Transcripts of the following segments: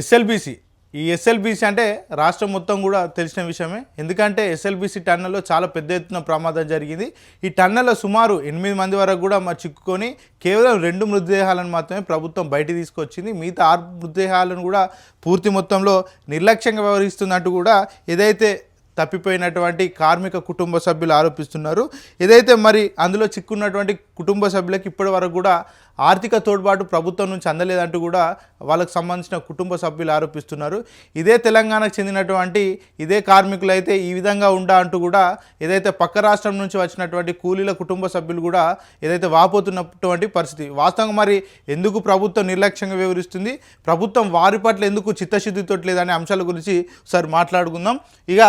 SLBC. ఈ SLBC అంటే రాష్ట్రం మొత్తం కూడా తెలిసిన విషయమే. ఎందుకంటే ఎస్ఎల్బిసి టన్నెల్లో చాలా పెద్ద ఎత్తున ప్రమాదం జరిగింది. ఈ టన్నెల్లో సుమారు ఎనిమిది మంది వరకు కూడా మరి చిక్కుకొని కేవలం రెండు మృతదేహాలను మాత్రమే ప్రభుత్వం బయట తీసుకొచ్చింది. మిగతా ఆరు మృతదేహాలను కూడా పూర్తి మొత్తంలో నిర్లక్ష్యంగా వ్యవహరిస్తున్నట్టు కూడా ఏదైతే తప్పిపోయినటువంటి కార్మిక కుటుంబ సభ్యులు ఆరోపిస్తున్నారు. ఏదైతే మరి అందులో చిక్కున్నటువంటి కుటుంబ సభ్యులకు ఇప్పటి వరకు కూడా ఆర్థిక తోడ్పాటు ప్రభుత్వం నుంచి అందలేదంటూ కూడా వాళ్ళకు సంబంధించిన కుటుంబ సభ్యులు ఆరోపిస్తున్నారు. ఇదే తెలంగాణకు చెందినటువంటి ఇదే కార్మికులు అయితే ఈ విధంగా ఉండా అంటూ కూడా ఏదైతే పక్క రాష్ట్రం నుంచి వచ్చినటువంటి కూలీల కుటుంబ సభ్యులు కూడా ఏదైతే వాపోతున్నటువంటి పరిస్థితి. వాస్తవంగా మరి ఎందుకు ప్రభుత్వం నిర్లక్ష్యంగా వివరిస్తుంది? ప్రభుత్వం వారి పట్ల ఎందుకు చిత్తశుద్ధితో లేదనే అంశాల గురించి సార్ మాట్లాడుకుందాం. ఇక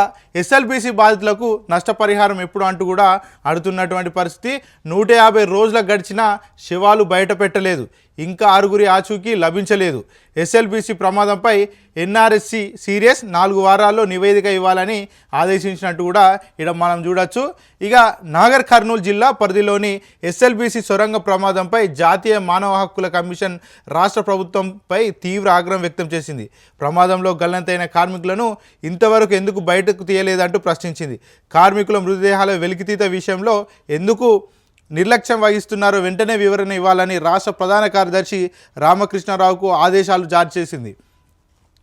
ఎస్ఎల్బిసి బాధితులకు నష్టపరిహారం ఎప్పుడు అంటూ కూడా అడుగుతున్నటువంటి పరిస్థితి. నూట యాభై రోజులకు గడిచిన శవాలు బయట పెట్టలేదు. ఇంకా ఆరుగురి ఆచూకీ లభించలేదు. ఎస్ఎల్బిసి ప్రమాదంపై ఎన్ఆర్ఎస్సి సీరియస్ నాలుగు వారాల్లో నివేదిక ఇవ్వాలని ఆదేశించినట్టు కూడా ఇక్కడ మనం చూడొచ్చు. ఇక నాగర్ కర్నూలు జిల్లా పరిధిలోని ఎస్ఎల్బిసి సొరంగ ప్రమాదంపై జాతీయ మానవ హక్కుల కమిషన్ రాష్ట్ర ప్రభుత్వంపై తీవ్ర ఆగ్రహం వ్యక్తం చేసింది. ప్రమాదంలో గల్లంతైన కార్మికులను ఇంతవరకు ఎందుకు బయటకు తీయలేదంటూ ప్రశ్నించింది. కార్మికుల మృతదేహాల వెలికితీత విషయంలో ఎందుకు నిర్లక్ష్యం వహిస్తున్నారో. వెంటనే వివరణ ఇవ్వాలని రాష్ట్ర ప్రధాన కార్యదర్శి రామకృష్ణారావుకు ఆదేశాలు జారీ చేసింది.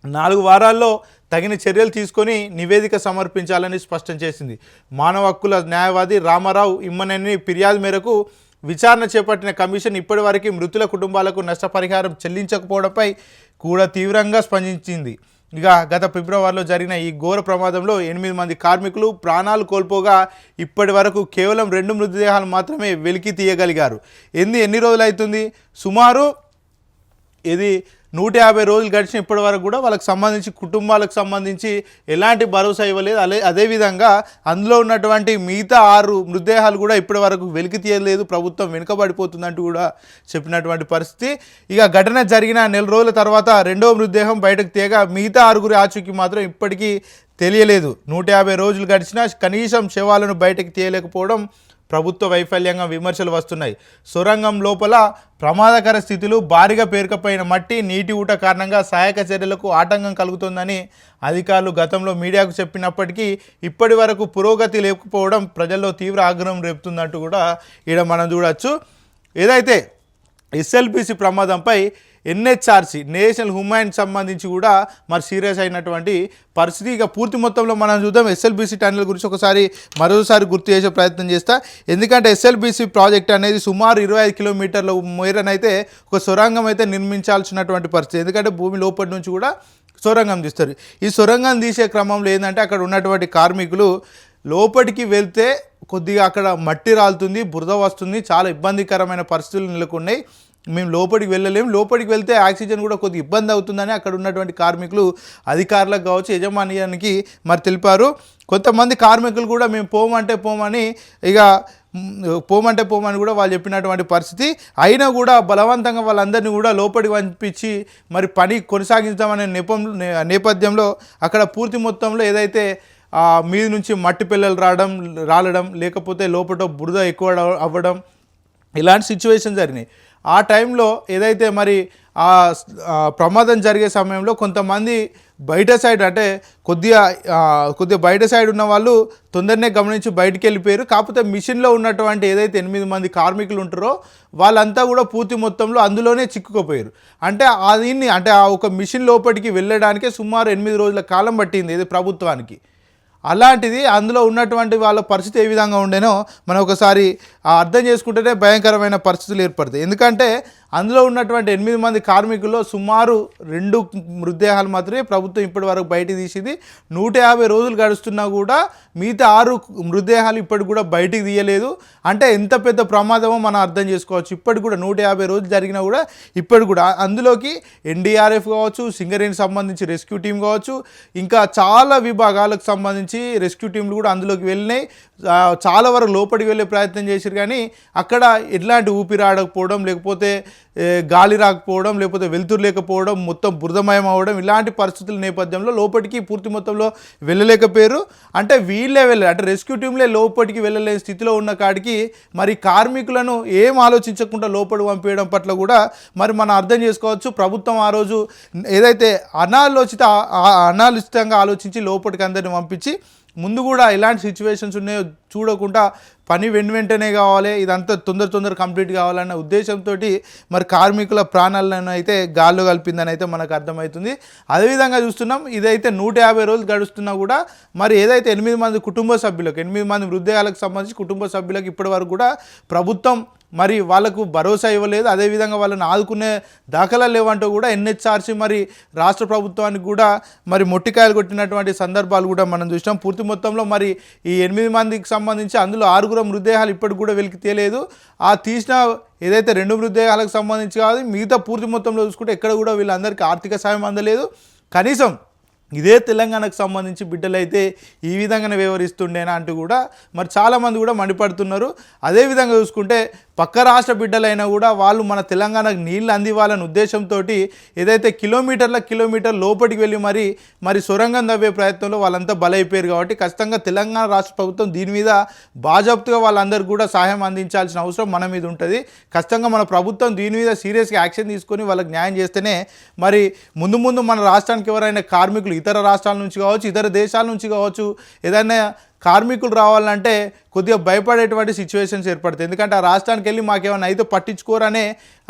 నాలుగు వారాల్లో తగిన చర్యలు తీసుకొని నివేదిక సమర్పించాలని స్పష్టం చేసింది. మానవ హక్కుల న్యాయవాది రామారావు ఇమ్మనని ఫిర్యాదు మేరకు విచారణ చేపట్టిన కమిషన్ ఇప్పటివరకు మృతుల కుటుంబాలకు నష్టపరిహారం చెల్లించకపోవడంపై కూడా తీవ్రంగా స్పందించింది. ఇక గత ఫిబ్రవరిలో జరిగిన ఈ ఘోర ప్రమాదంలో ఎనిమిది మంది కార్మికులు ప్రాణాలు కోల్పోగా ఇప్పటి వరకు కేవలం రెండు మృతదేహాలు మాత్రమే వెలికి తీయగలిగారు. ఎన్ని ఎన్ని రోజులు అవుతుంది సుమారు ఇది నూట యాభై రోజులు గడిచిన ఇప్పటి వరకు కూడా వాళ్ళకి సంబంధించి కుటుంబాలకు సంబంధించి ఎలాంటి భరోసా ఇవ్వలేదు. అదే అదేవిధంగా అందులో ఉన్నటువంటి మిగతా ఆరు మృతదేహాలు కూడా ఇప్పటి వరకు వెలికి తీయలేదు. ప్రభుత్వం వెనుకబడిపోతుందంటూ కూడా చెప్పినటువంటి పరిస్థితి. ఇక ఘటన జరిగిన నెల రోజుల తర్వాత రెండో మృతదేహం బయటకు తీయగా మిగతా ఆరుగురి ఆచూకీ మాత్రం ఇప్పటికీ తెలియలేదు. నూట యాభై రోజులు గడిచినా కనీసం శవాలను బయటకు తీయలేకపోవడం ప్రభుత్వ వైఫల్యంగా విమర్శలు వస్తున్నాయి. సొరంగం లోపల ప్రమాదకర స్థితులు భారీగా పేరుకపోయిన మట్టి నీటి ఊట కారణంగా సహాయక చర్యలకు ఆటంకం కలుగుతుందని అధికారులు గతంలో మీడియాకు చెప్పినప్పటికీ ఇప్పటి వరకు పురోగతి లేకపోవడం ప్రజల్లో తీవ్ర ఆగ్రహం రేపుతున్నట్టు కూడా ఇక్కడ మనం చూడవచ్చు ఏదైతే ఎస్ఎల్బిసి ప్రమాదంపై ఎన్హెచ్ఆర్సి నేషనల్ హ్యూమాన్ సంబంధించి కూడా మరి సీరియస్ అయినటువంటి పరిస్థితి. ఇక పూర్తి మొత్తంలో మనం చూద్దాం. ఎస్ఎల్బిసి టన్నెల్ గురించి ఒకసారి మరోసారి గుర్తు చేసే ప్రయత్నం చేస్తా. ఎందుకంటే ఎస్ఎల్బిసి ప్రాజెక్ట్ అనేది సుమారు ఇరవై ఐదు కిలోమీటర్ల మేరనైతే ఒక సొరంగం అయితే నిర్మించాల్సినటువంటి పరిస్థితి. ఎందుకంటే భూమి లోపటి నుంచి కూడా సొరంగం తీస్తారు. ఈ సొరంగం తీసే క్రమంలో ఏంటంటే అక్కడ ఉన్నటువంటి కార్మికులు లోపలికి వెళ్తే కొద్దిగా అక్కడ మట్టి రాలుతుంది బురద వస్తుంది చాలా ఇబ్బందికరమైన పరిస్థితులు నెలకొన్నాయి. మేము లోపలికి వెళ్ళలేము లోపలికి వెళ్తే ఆక్సిజన్ కూడా కొద్దిగా ఇబ్బంది అవుతుందని అక్కడ ఉన్నటువంటి కార్మికులు అధికారులకు కావచ్చు యజమాన్యానికి మరి తెలిపారు. కొంతమంది కార్మికులు కూడా మేము పోమంటే పోమని ఇక పోమంటే పోమని కూడా వాళ్ళు చెప్పినటువంటి పరిస్థితి. అయినా కూడా బలవంతంగా వాళ్ళందరినీ కూడా లోపలికి పంపించి మరి పని కొనసాగించామనే నేపం నేపథ్యంలో అక్కడ పూర్తి మొత్తంలో ఏదైతే మీద నుంచి మట్టి పిల్లలు రావడం రాలడం లేకపోతే లోపల బురద ఎక్కువ అవ్వడం ఇలాంటి సిచ్యువేషన్ జరిగినాయి. ఆ టైంలో ఏదైతే మరి ఆ ప్రమాదం జరిగే సమయంలో కొంతమంది బయట సైడ్ అంటే కొద్దిగా కొద్దిగా బయట సైడ్ ఉన్న వాళ్ళు తొందరనే గమనించి బయటికి వెళ్ళిపోయారు. కాకపోతే మిషన్లో ఉన్నటువంటి ఏదైతే ఎనిమిది మంది కార్మికులు ఉంటారో వాళ్ళంతా కూడా పూర్తి మొత్తంలో అందులోనే చిక్కుకుపోయారు. అంటే దీన్ని అంటే ఆ ఒక మిషన్ లోపలికి వెళ్ళడానికే సుమారు ఎనిమిది రోజుల కాలం పట్టింది ఇది ప్రభుత్వానికి. అలాంటిది అందులో ఉన్నటువంటి వాళ్ళ పరిస్థితి ఏ విధంగా ఉండేనో మనం ఒకసారి అర్థం చేసుకుంటేనే భయంకరమైన పరిస్థితులు ఏర్పడతాయి. ఎందుకంటే అందులో ఉన్నటువంటి ఎనిమిది మంది కార్మికుల్లో సుమారు రెండు మృతదేహాలు మాత్రమే ప్రభుత్వం ఇప్పటి వరకు బయట తీసింది. నూట యాభై రోజులు గడుస్తున్నా కూడా మిగతా ఆరు మృతదేహాలు ఇప్పటికి కూడా బయటికి తీయలేదు. అంటే ఎంత పెద్ద ప్రమాదమో మనం అర్థం చేసుకోవచ్చు. ఇప్పటికి కూడా నూట యాభై రోజులు జరిగినా కూడా ఇప్పటికి కూడా అందులోకి ఎన్డీఆర్ఎఫ్ కావచ్చు సింగరేణి సంబంధించి రెస్క్యూ టీం కావచ్చు ఇంకా చాలా విభాగాలకు సంబంధించి రెస్క్యూ టీంలు కూడా అందులోకి వెళ్ళినాయి. చాలా వరకు లోపలికి వెళ్ళే ప్రయత్నం చేశారు. కానీ అక్కడ ఎట్లాంటి ఊపిరి ఆడకపోవడం లేకపోతే గాలి రాకపోవడం లేకపోతే వెలుతురు లేకపోవడం మొత్తం బురదమయం అవ్వడం ఇలాంటి పరిస్థితుల నేపథ్యంలో లోపలికి పూర్తి మొత్తంలో వెళ్ళలేకపోయారు. అంటే వీళ్ళే వెళ్ళారు అంటే రెస్క్యూ టీంలే లోపలికి వెళ్ళలేని స్థితిలో ఉన్న కాడికి మరి కార్మికులను ఏం ఆలోచించకుండా లోపలి పంపించడం పట్ల కూడా మరి మనం అర్థం చేసుకోవచ్చు. ప్రభుత్వం ఆ రోజు ఏదైతే అనాలోచిత అనాలోచితంగా ఆలోచించి లోపలికి అందరిని పంపించి ముందు కూడా ఎలాంటి సిచ్యువేషన్స్ ఉన్నాయో. చూడకుండా పని వెను వెంటనే కావాలి. ఇదంతా తొందర తొందర కంప్లీట్ కావాలన్న ఉద్దేశంతో మరి కార్మికుల ప్రాణాలను అయితే గాల్లో కలిపిందని అయితే మనకు అర్థమవుతుంది. అదేవిధంగా చూస్తున్నాం ఇదైతే నూట యాభై రోజులు గడుస్తున్నా కూడా మరి ఏదైతే ఎనిమిది మంది కుటుంబ సభ్యులకు ఎనిమిది మంది మృతదేహాలకు సంబంధించి కుటుంబ సభ్యులకు ఇప్పటి వరకు కూడా ప్రభుత్వం మరి వాళ్ళకు భరోసా ఇవ్వలేదు. అదేవిధంగా వాళ్ళని ఆదుకునే దాఖలా లేవంటూ కూడా ఎన్హెచ్ఆర్సీ మరి రాష్ట్ర ప్రభుత్వానికి కూడా మరి మొట్టికాయలు కొట్టినటువంటి సందర్భాలు కూడా మనం చూసినాం. పూర్తి మొత్తంలో మరి ఈ ఎనిమిది మందికి సంబంధించి అందులో ఆరుగురు మృతదేహాలు ఇప్పటికి కూడా వెలికి తేలేదు. ఆ తీసిన ఏదైతే రెండు మృతదేహాలకు సంబంధించి కాదు మిగతా పూర్తి మొత్తంలో చూసుకుంటే ఎక్కడ కూడా వీళ్ళందరికీ ఆర్థిక సాయం అందలేదు. కనీసం ఇదే తెలంగాణకు సంబంధించి బిడ్డలైతే ఈ విధంగానే వ్యవహరిస్తుండేనా అంటూ కూడా మరి చాలామంది కూడా మండిపడుతున్నారు. అదేవిధంగా చూసుకుంటే పక్క రాష్ట్ర బిడ్డలైనా కూడా వాళ్ళు మన తెలంగాణకు నీళ్ళు అందివ్వాలనే ఉద్దేశంతో ఏదైతే కిలోమీటర్ల కిలోమీటర్ లోపలికి వెళ్ళి మరి మరి సొరంగం తవ్వే ప్రయత్నంలో వాళ్ళంతా బలైపోయారు కాబట్టి ఖచ్చితంగా తెలంగాణ రాష్ట్ర ప్రభుత్వం దీని మీద బాజాప్తుగా వాళ్ళందరికీ కూడా సహాయం అందించాల్సిన అవసరం మన మీద ఉంటుంది. ఖచ్చితంగా మన ప్రభుత్వం దీని మీద సీరియస్గా యాక్షన్ తీసుకొని వాళ్ళకి న్యాయం చేస్తేనే మరి ముందు ముందు మన రాష్ట్రానికి ఎవరైనా కార్మికులు ఇతర రాష్ట్రాల నుంచి కావచ్చు ఇతర దేశాల నుంచి కావచ్చు ఏదైనా కార్మికులు రావాలంటే కొద్దిగా భయపడేటువంటి సిచ్యువేషన్స్ ఏర్పడతాయి. ఎందుకంటే ఆ రాష్ట్రానికి వెళ్ళి మాకేమైనా అయితే పట్టించుకోరనే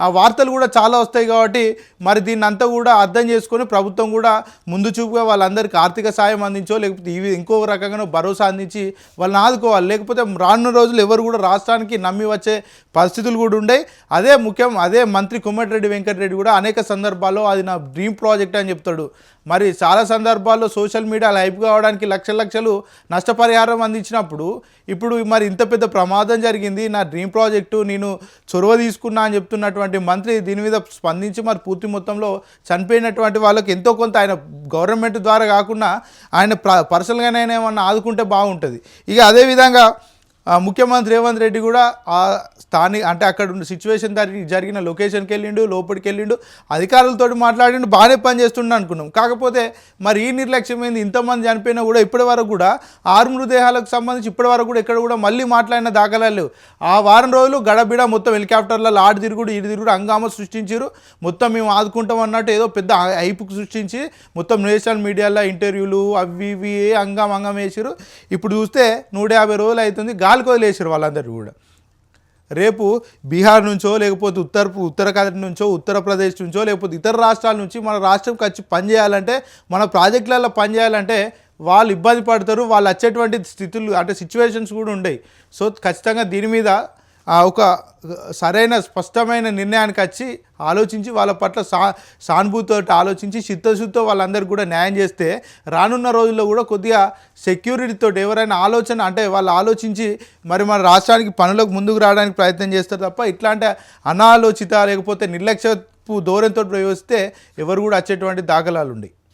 ఆ వార్తలు కూడా చాలా వస్తాయి కాబట్టి మరి దీన్ని అంతా కూడా అర్థం చేసుకొని ప్రభుత్వం కూడా ముందు చూపుగా వాళ్ళందరికీ ఆర్థిక సాయం అందించో లేకపోతే ఇవి ఇంకో రకంగా భరోసా అందించి వాళ్ళని ఆదుకోవాలి. లేకపోతే రానున్న రోజులు ఎవరు కూడా రాష్ట్రానికి నమ్మి వచ్చే పరిస్థితులు కూడా ఉండయి. అదే ముఖ్యం అదే మంత్రి కుమ్మటిరెడ్డి వెంకటరెడ్డి కూడా అనేక సందర్భాల్లో అది నా డ్రీమ్ ప్రాజెక్ట్ అని చెప్తాడు. మరి చాలా సందర్భాల్లో సోషల్ మీడియా లైవ్ కావడానికి లక్షల లక్షలు నష్టపరిహారం అందించినప్పుడు ఇప్పుడు మరి ఇంత పెద్ద ప్రమాదం జరిగింది. నా డ్రీమ్ ప్రాజెక్టు నేను చొరవ తీసుకున్నా అని చెప్తున్నటువంటి మంత్రి దీని మీద స్పందించి మరి పూర్తి మొత్తంలో చనిపోయినటువంటి వాళ్ళకి ఎంతో కొంత ఆయన గవర్నమెంట్ ద్వారా కాకుండా ఆయన ప్ర పర్సనల్గానైనా ఏమన్నా ఆదుకుంటే బాగుంటుంది. ఇక అదేవిధంగా ముఖ్యమంత్రి రేవంత్ రెడ్డి కూడా ఆ స్థానిక అంటే అక్కడ ఉన్న సిచ్యువేషన్ జరిగిన లొకేషన్కి వెళ్ళిండు లోపలికి వెళ్ళిండు అధికారులతో మాట్లాడిండు బాగానే పనిచేస్తుండ అనుకున్నాం. కాకపోతే మరి ఈ నిర్లక్ష్యమైంది ఇంతమంది చనిపోయినా కూడా ఇప్పటి వరకు కూడా ఆరు మృతదేహాలకు సంబంధించి ఇప్పటి వరకు కూడా ఇక్కడ కూడా మళ్ళీ మాట్లాడిన దాఖలాలు లేవు. ఆ వారం రోజులు గడబిడ మొత్తం హెలికాప్టర్లలో ఆడు తిరుగుడు ఇటు తిరుగుడు హంగామా సృష్టించారు మొత్తం మేము ఆదుకుంటాం అన్నట్టు ఏదో పెద్ద ఐపుకు సృష్టించి మొత్తం నేషనల్ మీడియాలో ఇంటర్వ్యూలు అవి ఇవి హంగామ హంగామ వేసారు ఇప్పుడు చూస్తే నూట యాభై రోజులు అవుతుంది. గాలికి వదిలేసారు వాళ్ళందరూ కూడా. రేపు బీహార్ నుంచో లేకపోతే ఉత్తర ఉత్తరాఖండ్ నుంచో ఉత్తరప్రదేశ్ నుంచో లేకపోతే ఇతర రాష్ట్రాల నుంచి మన రాష్ట్రంకి వచ్చి పనిచేయాలంటే మన ప్రాజెక్టులలో పనిచేయాలంటే వాళ్ళు ఇబ్బంది పడతారు వాళ్ళు వచ్చేటువంటి స్థితులు అంటే సిచ్యువేషన్స్ కూడా ఉండయి. సో ఖచ్చితంగా దీని మీద ఒక సరైన స్పష్టమైన నిర్ణయానికి వచ్చి ఆలోచించి వాళ్ళ పట్ల సా సానుభూతితో ఆలోచించి చిత్తశుద్ధితో వాళ్ళందరికీ కూడా న్యాయం చేస్తే రానున్న రోజుల్లో కూడా కొద్దిగా సెక్యూరిటీతో ఎవరైనా ఆలోచన అంటే వాళ్ళు ఆలోచించి మరి మన రాష్ట్రానికి పనులకు ముందుకు రావడానికి ప్రయత్నం చేస్తారు తప్ప ఇట్లాంటి అనాలోచిత లేకపోతే నిర్లక్ష్యపు ధోరణితో వ్యవస్తే ఎవరు కూడా వచ్చేటువంటి దాఖలాలు ఉన్నాయి